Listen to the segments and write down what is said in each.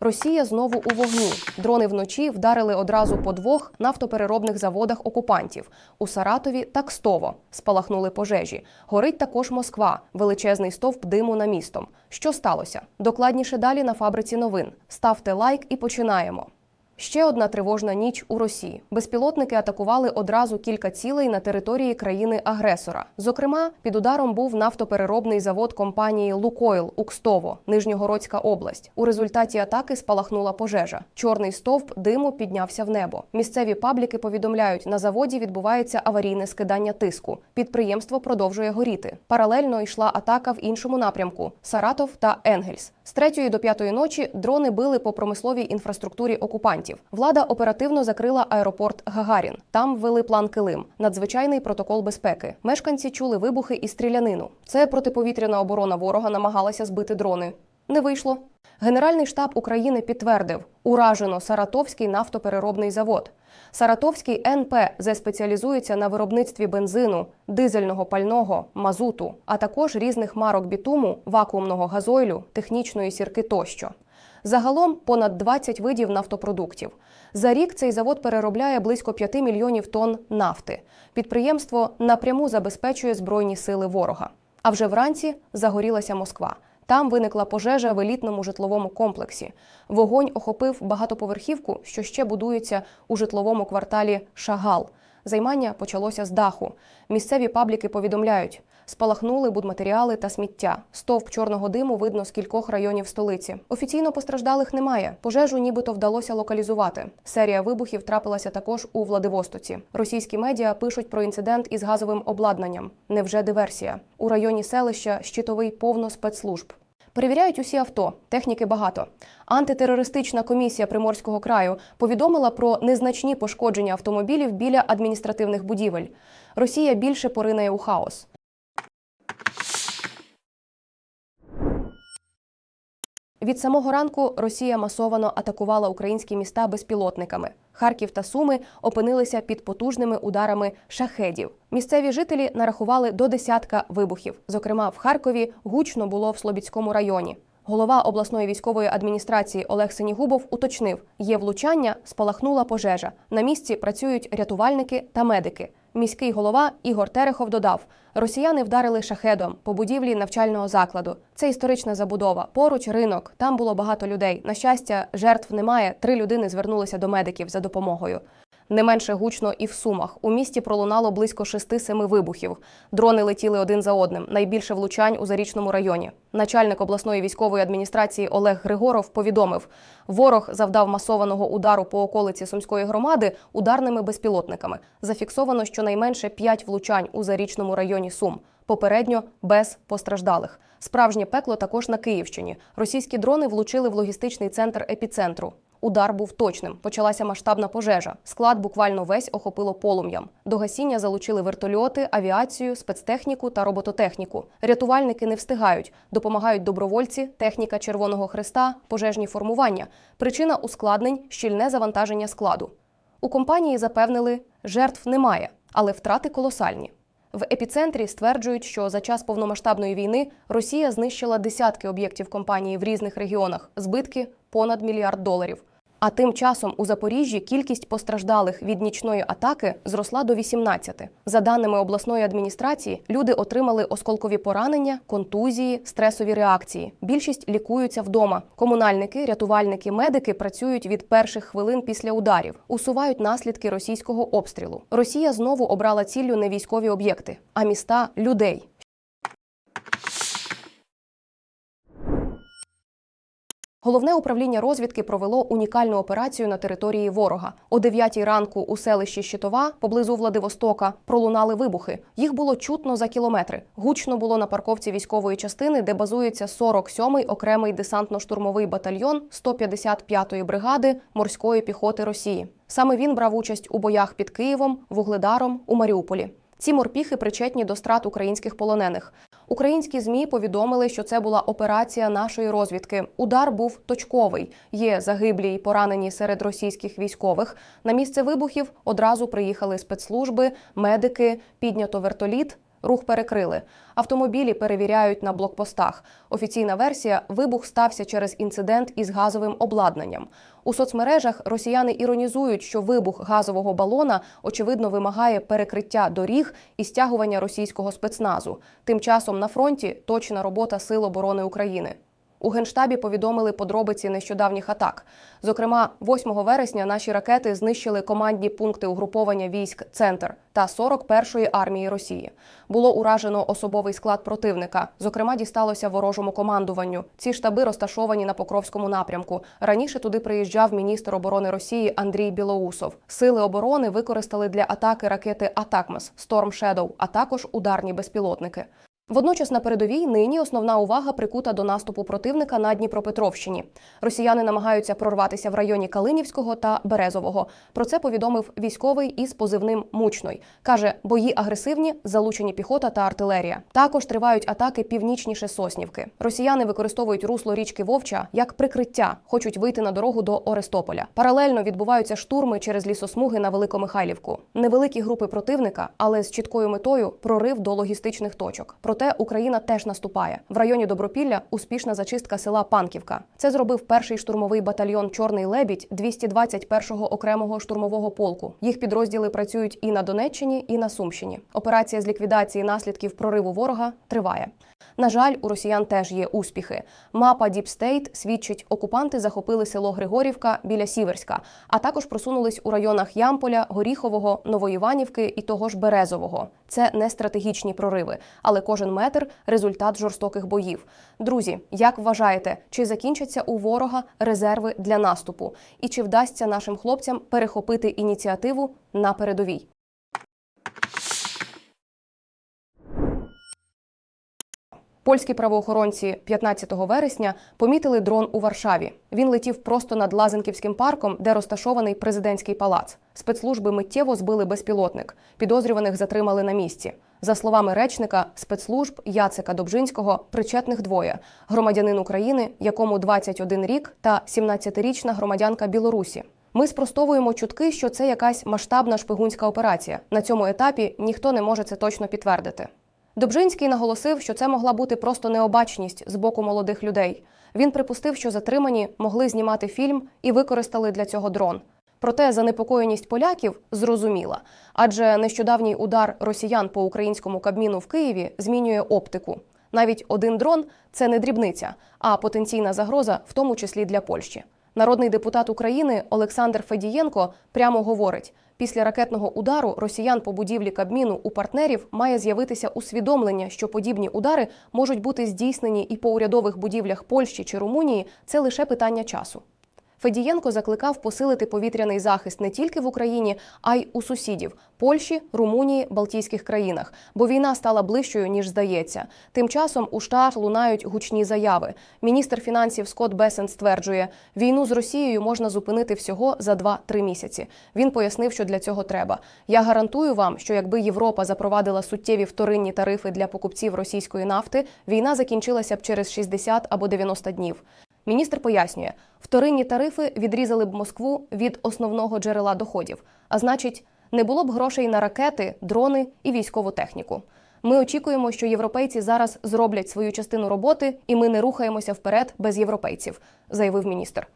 Росія знову у вогні. Дрони вночі вдарили одразу по двох нафтопереробних заводах окупантів у Саратові та Кстово. Спалахнули пожежі. Горить також Москва, величезний стовп диму на містом. Що сталося? Докладніше далі на фабриці новин. Ставте лайк і починаємо. Ще одна тривожна ніч у Росії. Безпілотники атакували одразу кілька цілей на території країни-агресора. Зокрема, під ударом був нафтопереробний завод компанії Лукойл Укстово, Нижньогородська область. У результаті атаки спалахнула пожежа. Чорний стовп диму піднявся в небо. Місцеві пабліки повідомляють, на заводі відбувається аварійне скидання тиску. Підприємство продовжує горіти. Паралельно йшла атака в іншому напрямку Саратов та Енгельс. З 3 до 5 ночі дрони били по промисловій інфраструктурі окупантів. Влада оперативно закрила аеропорт Гагарін. Там ввели план Килим, надзвичайний протокол безпеки. Мешканці чули вибухи і стрілянину. Це протиповітряна оборона ворога намагалася збити дрони. Не вийшло. Генеральний штаб України підтвердив, уражено Саратовський нафтопереробний завод. Саратовський НП спеціалізується на виробництві бензину, дизельного пального, мазуту, а також різних марок бітуму, вакуумного газойлю, технічної сірки тощо. Загалом понад 20 видів нафтопродуктів. За рік цей завод переробляє близько 5 мільйонів тонн нафти. Підприємство напряму забезпечує збройні сили ворога. А вже вранці загорілася Москва. Там виникла пожежа в елітному житловому комплексі. Вогонь охопив багатоповерхівку, що ще будується у житловому кварталі Шагал. Займання почалося з даху. Місцеві пабліки повідомляють, спалахнули будматеріали та сміття. Стовп чорного диму видно з кількох районів столиці. Офіційно постраждалих немає. Пожежу нібито вдалося локалізувати. Серія вибухів трапилася також у Владивостоці. Російські медіа пишуть про інцидент із газовим обладнанням. Невже диверсія? У районі селища щитовий повно спецслужб. Перевіряють усі авто, техніки багато. Антитерористична комісія Приморського краю повідомила про незначні пошкодження автомобілів біля адміністративних будівель. Росія більше поринає у хаос. Від самого ранку Росія масовано атакувала українські міста безпілотниками. Харків та Суми опинилися під потужними ударами шахедів. Місцеві жителі нарахували до десятка вибухів. Зокрема, в Харкові гучно було в Слобідському районі. Голова обласної військової адміністрації Олег Сенігубов уточнив: є влучання, спалахнула пожежа. На місці працюють рятувальники та медики. Міський голова Ігор Терехов додав: росіяни вдарили шахедом по будівлі навчального закладу. Це історична забудова. Поруч ринок. Там було багато людей. На щастя, жертв немає. Три людини звернулися до медиків за допомогою. Не менше гучно і в Сумах. У місті пролунало близько 6-7 вибухів. Дрони летіли один за одним. Найбільше влучань у Зарічному районі. Начальник обласної військової адміністрації Олег Григоров повідомив: ворог завдав масованого удару по околиці Сумської громади ударними безпілотниками. Зафіксовано щонайменше 5 влучань у Зарічному районі Сум. Попередньо без постраждалих. Справжнє пекло також на Київщині. Російські дрони влучили в логістичний центр епіцентру. Удар був точним. Почалася масштабна пожежа. Склад буквально весь охопило полум'ям. До гасіння залучили вертольоти, авіацію, спецтехніку та робототехніку. Рятувальники не встигають, допомагають добровольці, техніка Червоного Христа, пожежні формування. Причина ускладнень щільне завантаження складу. У компанії запевнили, жертв немає, але втрати колосальні. В епіцентрі стверджують, що за час повномасштабної війни Росія знищила десятки об'єктів компанії в різних регіонах, збитки понад мільярд доларів. А тим часом у Запоріжжі кількість постраждалих від нічної атаки зросла до 18. За даними обласної адміністрації, люди отримали осколкові поранення, контузії, стресові реакції. Більшість лікуються вдома. Комунальники, рятувальники, медики працюють від перших хвилин після ударів, усувають наслідки російського обстрілу. Росія знову обрала ціллю не військові об'єкти, а міста людей. Головне управління розвідки провело унікальну операцію на території ворога. О 9 ранку у селищі Щитова, поблизу Владивостока, пролунали вибухи. Їх було чутно за кілометри. Гучно було на парковці військової частини, де базується 47-й окремий десантно-штурмовий батальйон 155-ї бригади морської піхоти Росії. Саме він брав участь у боях під Києвом, Вугледаром у Маріуполі. Ці морпіхи причетні до страт українських полонених. Українські змі повідомили, що це була операція нашої розвідки. Удар був точковий. Є загиблі й поранені серед російських військових. На місце вибухів одразу приїхали спецслужби, медики, піднято вертоліт. Рух перекрили. Автомобілі перевіряють на блокпостах. Офіційна версія вибух стався через інцидент із газовим обладнанням. У соцмережах росіяни іронізують, що вибух газового балона очевидно вимагає перекриття доріг і стягування російського спецназу. Тим часом на фронті точна робота Сил оборони України. У генштабі повідомили подробиці нещодавніх атак. Зокрема, 8 вересня наші ракети знищили командні пункти угруповання військ Центр та 41-ї армії Росії. Було уражено особовий склад противника. Зокрема, дісталося ворожому командуванню. Ці штаби розташовані на Покровському напрямку. Раніше туди приїжджав міністр оборони Росії Андрій Білоусов. Сили оборони використали для атаки ракети Атакмас Storm Shadow, а також ударні безпілотники. Водночас на передовій нині основна увага прикута до наступу противника на Дніпропетровщині. Росіяни намагаються прорватися в районі Калинівського та Березового. Про це повідомив військовий із позивним Мучной. каже, бої агресивні, залучені піхота та артилерія. Також тривають атаки північніше Соснівки. Росіяни використовують русло річки Вовча як прикриття, хочуть вийти на дорогу до Орестополя. Паралельно відбуваються штурми через лісосмуги на Великомихайлівку. Невеликі групи противника, але з чіткою метою прорив до логістичних точок. Проте Україна теж наступає. В районі Добропілля успішна зачистка села Панківка. Це зробив перший штурмовий батальйон Чорний лебідь 221-го окремого штурмового полку. Їх підрозділи працюють і на Донеччині, і на Сумщині. Операція з ліквідації наслідків прориву ворога триває. На жаль, у росіян теж є успіхи. Мапа Діпстейт свідчить, окупанти захопили село Григорівка біля Сіверська, а також просунулись у районах Ямполя, Горіхового, Новоіванівки і того ж Березового. Це не стратегічні прориви, але кожен метр результат жорстоких боїв. Друзі, як вважаєте, чи закінчаться у ворога резерви для наступу, і чи вдасться нашим хлопцям перехопити ініціативу на передовій? Польські правоохоронці 15 вересня помітили дрон у Варшаві. Він летів просто над Лазенківським парком, де розташований президентський палац. Спецслужби миттєво збили безпілотник. Підозрюваних затримали на місці. За словами речника спецслужб Яцика Добжинського, причетних двоє: громадянин України, якому 21 рік, та 17-річна громадянка Білорусі. Ми спростовуємо чутки, що це якась масштабна шпигунська операція. На цьому етапі ніхто не може це точно підтвердити. Добжинський наголосив, що це могла бути просто необачність з боку молодих людей. Він припустив, що затримані могли знімати фільм і використали для цього дрон. Проте занепокоєність поляків зрозуміла, адже нещодавній удар росіян по українському кабміну в Києві змінює оптику. Навіть один дрон це не дрібниця, а потенційна загроза, в тому числі для Польщі. Народний депутат України Олександр Федієнко прямо говорить: після ракетного удару росіян по будівлі Кабміну у партнерів має з'явитися усвідомлення, що подібні удари можуть бути здійснені і по урядових будівлях Польщі чи Румунії. Це лише питання часу. Федієнко закликав посилити повітряний захист не тільки в Україні, а й у сусідів Польщі, Румунії, Балтійських країнах, бо війна стала ближчою ніж здається. Тим часом у штат лунають гучні заяви. Міністр фінансів Скотт Бесен стверджує, війну з Росією можна зупинити всього за 2-3 місяці. Він пояснив, що для цього треба. Я гарантую вам, що якби Європа запровадила суттєві вторинні тарифи для покупців російської нафти, війна закінчилася б через 60 або 90 днів. Міністр пояснює, вторинні тарифи відрізали б Москву від основного джерела доходів, а значить, не було б грошей на ракети, дрони і військову техніку. Ми очікуємо, що європейці зараз зроблять свою частину роботи, і ми не рухаємося вперед без європейців, заявив міністр.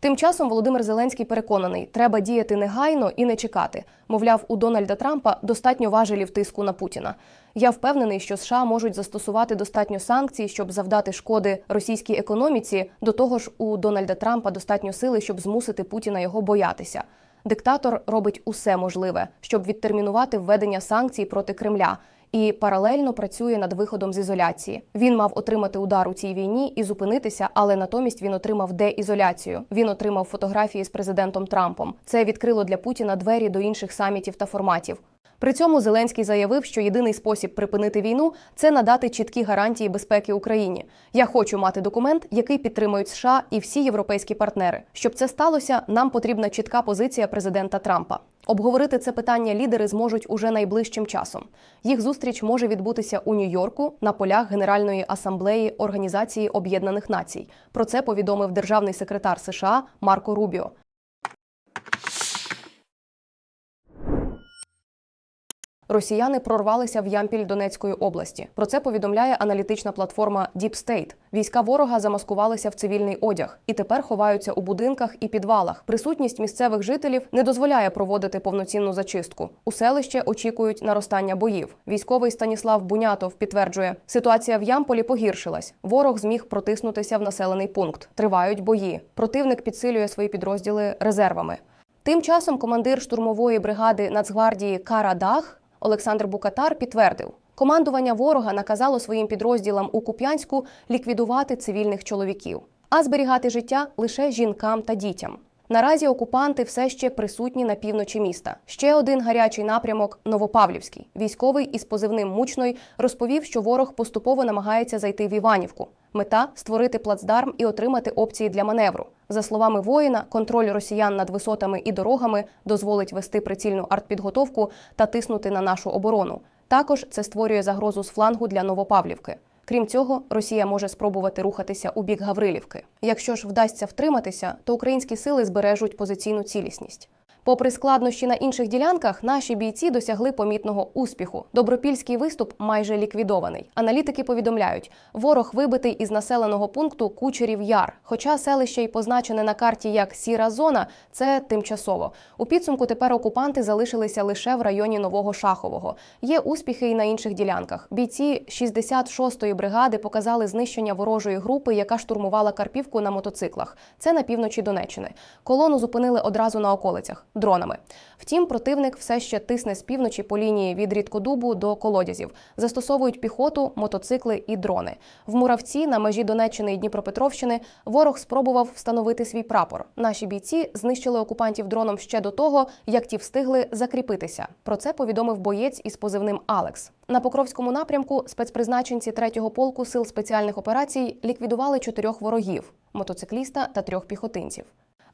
Тим часом Володимир Зеленський переконаний, треба діяти негайно і не чекати. Мовляв, у Дональда Трампа достатньо важелів тиску на Путіна. Я впевнений, що США можуть застосувати достатньо санкцій, щоб завдати шкоди російській економіці. До того ж, у Дональда Трампа достатньо сили, щоб змусити Путіна його боятися. Диктатор робить усе можливе, щоб відтермінувати введення санкцій проти Кремля. І паралельно працює над виходом з ізоляції. Він мав отримати удар у цій війні і зупинитися, але натомість він отримав деізоляцію. Він отримав фотографії з президентом Трампом. Це відкрило для Путіна двері до інших самітів та форматів. При цьому Зеленський заявив, що єдиний спосіб припинити війну це надати чіткі гарантії безпеки Україні. Я хочу мати документ, який підтримують США і всі європейські партнери. Щоб це сталося, нам потрібна чітка позиція президента Трампа. Обговорити це питання лідери зможуть уже найближчим часом. Їх зустріч може відбутися у Нью-Йорку на полях Генеральної асамблеї Організації Об'єднаних Націй. Про це повідомив державний секретар США Марко Рубіо. Росіяни прорвалися в Ямпіль Донецької області. Про це повідомляє аналітична платформа Deep State. Війська ворога замаскувалися в цивільний одяг і тепер ховаються у будинках і підвалах. Присутність місцевих жителів не дозволяє проводити повноцінну зачистку. У селище очікують наростання боїв. Військовий Станіслав Бунятов підтверджує, ситуація в Ямполі погіршилась. Ворог зміг протиснутися в населений пункт. Тривають бої. Противник підсилює свої підрозділи резервами. Тим часом командир штурмової бригади Нацгвардії Карадах Олександр Букатар підтвердив, командування ворога наказало своїм підрозділам у Куп'янську ліквідувати цивільних чоловіків, а зберігати життя лише жінкам та дітям. Наразі окупанти все ще присутні на півночі міста. Ще один гарячий напрямок Новопавлівський. Військовий із позивним мучной розповів, що ворог поступово намагається зайти в Іванівку. Мета створити плацдарм і отримати опції для маневру. За словами воїна, контроль росіян над висотами і дорогами дозволить вести прицільну артпідготовку та тиснути на нашу оборону. Також це створює загрозу з флангу для Новопавлівки. Крім цього, Росія може спробувати рухатися у бік Гаврилівки. Якщо ж вдасться втриматися, то українські сили збережуть позиційну цілісність. Попри складнощі на інших ділянках, наші бійці досягли помітного успіху. Добропільський виступ майже ліквідований. Аналітики повідомляють, ворог вибитий із населеного пункту Кучерів Яр. Хоча селище й позначене на карті як сіра зона, це тимчасово. У підсумку тепер окупанти залишилися лише в районі Нового Шахового. Є успіхи і на інших ділянках. Бійці 66-ї бригади показали знищення ворожої групи, яка штурмувала Карпівку на мотоциклах. Це на півночі Донеччини. Колону зупинили одразу на околицях дронами. Втім, противник все ще тисне з півночі по лінії від рідкодубу до колодязів. Застосовують піхоту, мотоцикли і дрони. В Муравці на межі Донеччини і Дніпропетровщини ворог спробував встановити свій прапор. Наші бійці знищили окупантів дроном ще до того, як ті встигли закріпитися. Про це повідомив боєць із позивним Алекс. На Покровському напрямку спецпризначенці 3-го полку сил спеціальних операцій ліквідували чотирьох ворогів мотоцикліста та трьох піхотинців.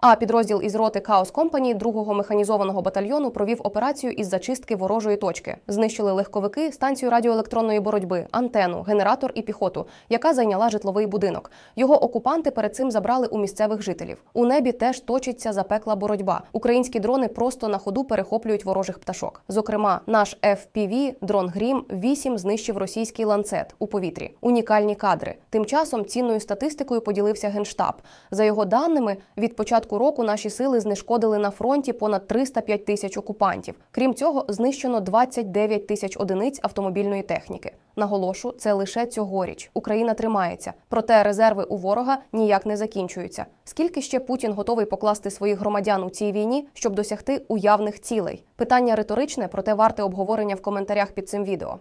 А підрозділ із роти Хаос Компані 2-го механізованого батальйону провів операцію із зачистки ворожої точки. Знищили легковики, станцію радіоелектронної боротьби, антену, генератор і піхоту, яка зайняла житловий будинок. Його окупанти перед цим забрали у місцевих жителів. У небі теж точиться запекла боротьба. Українські дрони просто на ходу перехоплюють ворожих пташок. Зокрема, наш FPV дрон Грім 8 знищив російський ланцет у повітрі. Унікальні кадри. Тим часом цінною статистикою поділився генштаб. За його даними, від початку року наші сили знешкодили на фронті понад 305 тисяч окупантів. Крім цього, знищено 29 тисяч одиниць автомобільної техніки. Наголошу, це лише цьогоріч. Україна тримається, проте резерви у ворога ніяк не закінчуються. Скільки ще Путін готовий покласти своїх громадян у цій війні, щоб досягти уявних цілей? Питання риторичне, проте варте обговорення в коментарях під цим відео.